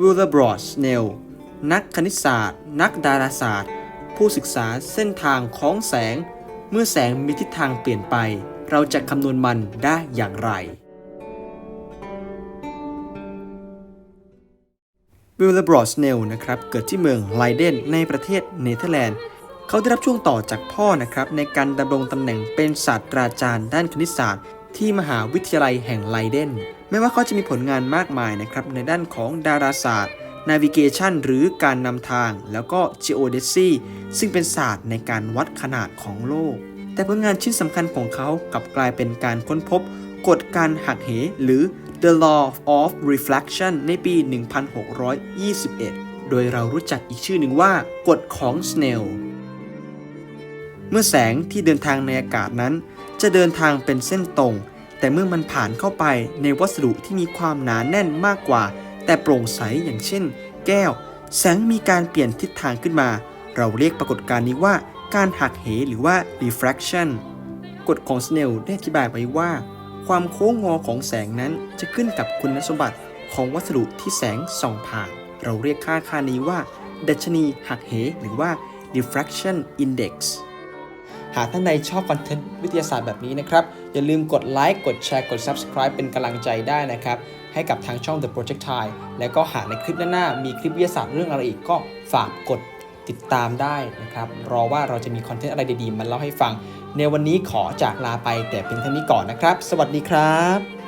วิลเลอร์บรอดสเนลนักคณิตศาสตร์ นักดาราศาสตร์ ผู้ศึกษาเส้นทางของแสง เมื่อแสงมีทิศทางเปลี่ยนไป เราจะคำนวณมันได้อย่างไรวิลเลอร์บรอดสเนลนะครับ เกิดที่เมืองไลเดนในประเทศเนเธอร์แลนด์ เขาได้รับช่วงต่อจากพ่อนะครับในการดำรงตำแหน่งเป็นศาสตราจารย์ด้านคณิตศาสตร์ ที่มหาวิทยาลัยแห่งไลเดนแม้ว่าเขาจะมีผลงานมากมายนะครับในด้านของดาราศาสตร์ navigation หรือการนำทาง แล้วก็ geodesy ซึ่งเป็นศาสตร์ในการวัดขนาดของโลก แต่ผลงานชิ้นสำคัญของเขากลับกลายเป็นการค้นพบกฎการหักเหหรือ The Law of Reflection ในปี 1621 โดยเรารู้จักอีกชื่อหนึ่งว่ากฎของ Snell เมื่อแสงที่เดินทางในอากาศนั้น จะเดินทางเป็นเส้นตรง แต่เมื่อมันผ่านเข้าไปในวัสดุที่มีความหนาแน่นมากกว่า แต่โปร่งใสอย่างเช่น แก้ว แสงมีการเปลี่ยนทิศทางขึ้นมา เราเรียกปรากฏการณ์นี้ว่าการหักเหหรือว่า refraction กฎของ Snell ได้อธิบายไว้ว่า ความโค้งงอของแสงนั้นจะขึ้นกับคุณสมบัติของวัสดุที่แสงส่องผ่าน เราเรียกค่าค่านี้ว่า ดัชนีหักเหหรือว่า diffraction index หากท่านใดชอบคอนเทนต์วิทยาศาสตร์แบบนี้นะครับ อย่าลืมกดไลค์กดแชร์กด Subscribe เป็นกำลังใจได้นะครับ ให้กับทางช่อง The Projectile แล้วก็หากในคลิปหน้าๆมีคลิปวิทยาศาสตร์เรื่องอะไรอีกก็ฝากกดติดตามได้นะครับ รอว่าเราจะมีคอนเทนต์อะไรดีๆมาเล่าให้ฟัง ในวันนี้ขอจากลาไปแต่เพียงเท่านี้ก่อนนะครับ สวัสดีครับ